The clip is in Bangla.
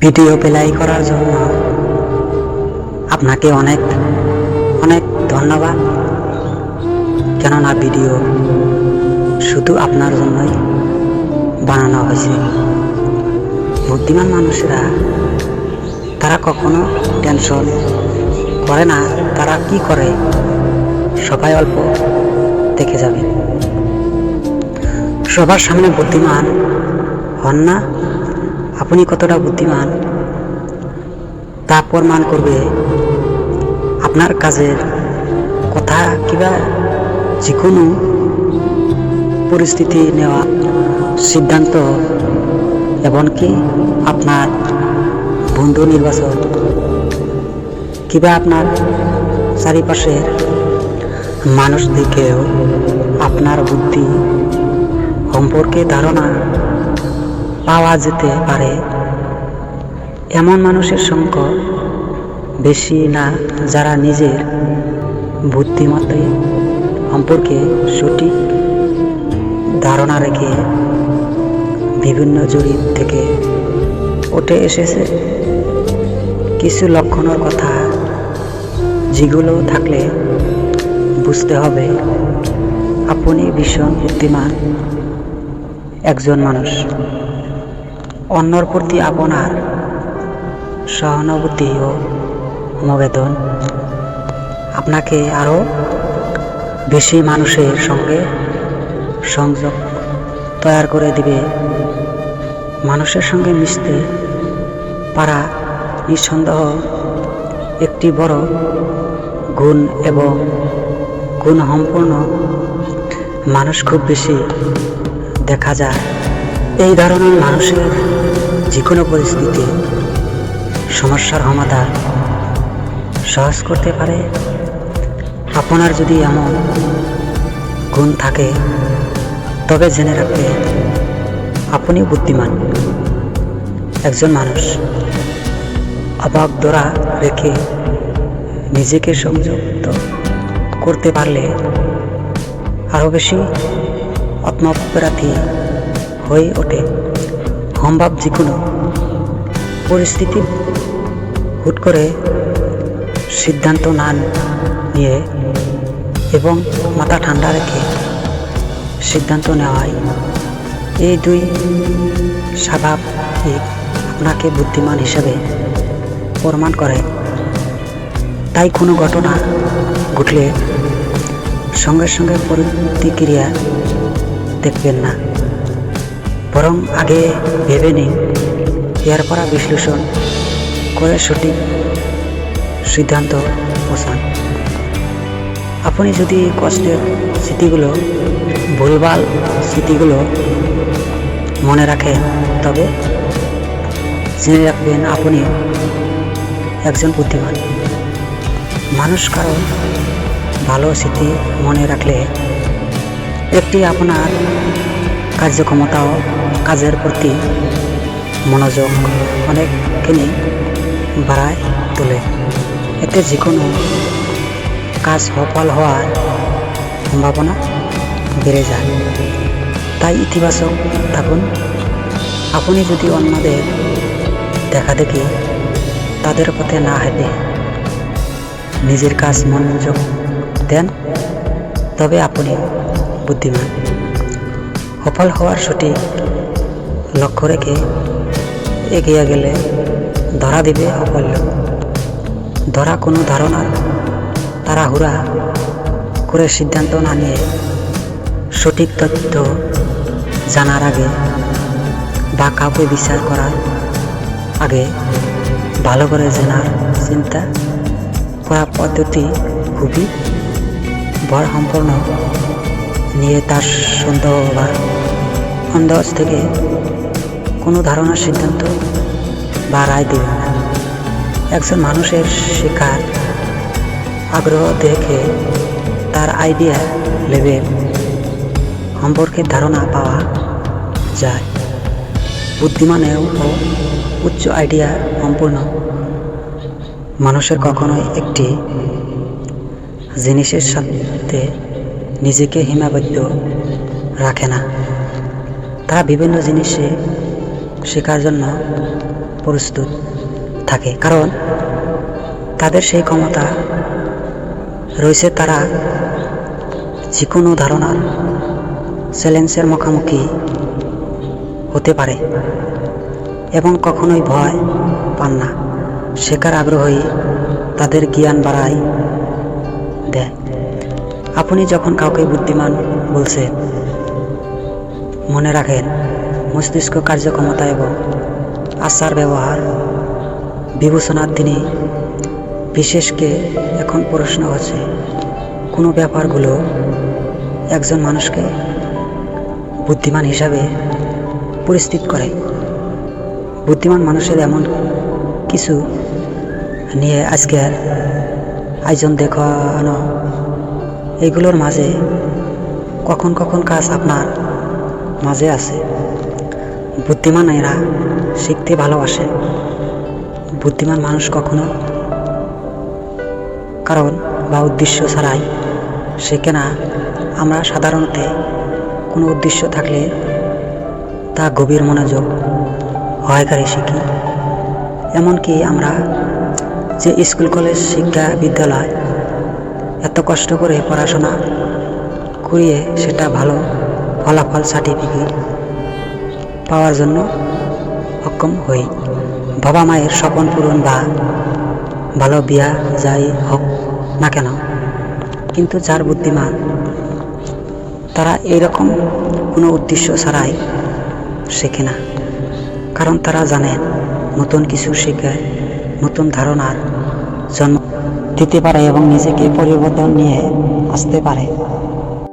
ভিডিও প্লাই করার জন্য আপনাকে অনেক অনেক ধন্যবাদ। কেননা ভিডিও শুধু আপনার জন্যই বানানো হয়েছে। বুদ্ধিমান মানুষেরা, তারা কখনো টেনশন করে না, তারা কি করে? সবাই অল্প দেখে যাবে। সবার সামনে বুদ্ধিমান হন না। আপনি কতটা বুদ্ধিমান, তা প্রমাণ করবে আপনার কাজের কথা কিবা যে কোনো পরিস্থিতি নেওয়া সিদ্ধান্ত, এমনকি আপনার বন্ধু নির্বাচন, কিবা আপনার চারিপাশে মানুষ দেখেও আপনার বুদ্ধি সম্পর্কে ধারণা পাওয়া যেতে পারে। এমন মানুষের সংখ্যা বেশি না যারা নিজের বুদ্ধিমত্তা সম্পর্কে সঠিক ধারণা রেখে বিভিন্ন জরিপ থেকে উঠে এসেছে। কিছু লক্ষণের কথা যেগুলো থাকলে বুঝতে হবে। আপনি ভীষণ বুদ্ধিমান একজন মানুষ। অন্যর প্রতি আপনার সহানুভূতি ও সমবেদন আপনাকে আরও বেশি মানুষের সঙ্গে সংযোগ তৈরি করে দিবে। মানুষের সঙ্গে মিশতে পারা নিঃসন্দেহ একটি বড় গুণ এবং গুণ সম্পূর্ণ মানুষ খুব বেশি দেখা যায়। এই ধরনের মানুষের যে কোনো পরিস্থিতি সমস্যার সমাধান সহজ করতে পারে। আপনার যদি এমন গুণ থাকে, তবে জেনে রাখবে আপনি বুদ্ধিমান। একজন মানুষ অবাক দরা রেখে নিজেকে সংযুক্ত করতে পারলে আরও বেশি আত্মপ্রার্থী হয়ে ওঠে। সম্ভব যে কোনো পরিস্থিতি হুট করে সিদ্ধান্ত না নিয়ে এবং মাথা ঠান্ডা রেখে সিদ্ধান্ত নেওয়াই এই দুই স্বাভাবিক আপনাকে বুদ্ধিমান হিসেবে প্রমাণ করে। তাই কোনো ঘটনা ঘটলে সঙ্গে সঙ্গে প্রতিক্রিয়া দেখবেন না। বরং আগে ভেবে নিন। এর পরা বিশ্লেষণ করে সঠিক সিদ্ধান্ত পৌঁছান আপনি যদি কষ্টের স্মৃতিগুলো, ভুলভাল স্মৃতিগুলো মনে রাখেন, তবে জেনে রাখবেন আপনি একজন বুদ্ধিমান। মানুষ কারও ভালো স্মৃতি মনে রাখলে একটি আপনার কার্যক্ষমতা কাজের প্রতি মনোযোগ অনেকখানি বাড়ায় তোলে। এতে যে কোনো কাজ সফল হওয়ার সম্ভাবনা বেড়ে যায়। তাই ইতিবাচক থাকুন। আপনি যদি অন্যদের দেখা দেখি, তাদের পথে না হেঁটে নিজের কাজ মনোযোগ দেন, তবে আপনি বুদ্ধিমান। সফল হওয়ার সঠিক লক্ষ্য রেখে এগিয়ে গেলে ধরা দিবে সাফল্য ধরা কোনো ধারণার তাড়াহুড়া করে সিদ্ধান্ত না নিয়ে সঠিক তথ্য জানার আগে বা কাউকে বিচার করার আগে ভালো করে জানার চিন্তা করা পদ্ধতি খুবই বড় সম্পূর্ণ নিয়ে তার সন্দেহ বা আন্দাজ থেকে কোনো ধারণার সিদ্ধান্ত বা রায় দেবেন না। একজন মানুষের শেখার আগ্রহ দেখে তার আইডিয়া লেভেল সম্পর্কে ধারণা পাওয়া যায়। বুদ্ধিমানেও ও উচ্চ আইডিয়া সম্পূর্ণ। মানুষের কখনোই একটি জিনিসের সাথে নিজেকে হিমাবদ্ধ রাখে না। তারা বিভিন্ন জিনিসে শেখার জন্য প্রস্তুত থাকে। কারণ তাদের সেই ক্ষমতা রয়েছে তারা যে কোনো ধারণার চ্যালেঞ্জের মুখোমুখি হতে পারে এবং কখনোই ভয় পান না। শেখার আগ্রহই তাদের জ্ঞান বাড়ায় দেয়। আপনি যখন কাউকে বুদ্ধিমান বলছেন মনে রাখেন, মস্তিষ্ক কার্যক্ষমতা এবং আচার ব্যবহার। বিবেচনার দিনে বিশেষকে এখন প্রশ্ন হচ্ছে কোনো ব্যাপারগুলো একজন মানুষকে বুদ্ধিমান হিসাবে পরিস্থিত করে। বুদ্ধিমান মানুষের এমন কিছু নিয়ে আজকের আয়োজন দেখানো, এগুলোর মাঝে কখন কখন কাজ আপনার মাঝে আছে। বুদ্ধিমান এরা শিখতে ভালোবাসে। বুদ্ধিমান মানুষ কখনো কারণ বা উদ্দেশ্য ছাড়াই শেখে না। আমরা সাধারণত কোনো উদ্দেশ্য থাকলে তা গভীর মনোযোগ সহায়কারী শিখি। এমনকি আমরা যে স্কুল, কলেজ, শিক্ষা, বিদ্যালয় এত কষ্ট করে পড়াশোনা করিয়ে সেটা ভালো ফলাফল সার্টিফিকেট পাওয়ার জন্য সক্ষম হই। বাবা মায়ের স্বপন পূরণ বা ভালো বিয়া যাই হোক না কেন, কিন্তু যার বুদ্ধিমান, তারা এইরকম কোনো উদ্দেশ্য ছাড়াই শেখে না। কারণ তারা জানেন নতুন কিছু শেখে, নতুন ধারণার জন্ম দিতে পারে এবং নিজেকে পরিবর্তন নিয়ে আসতে পারে।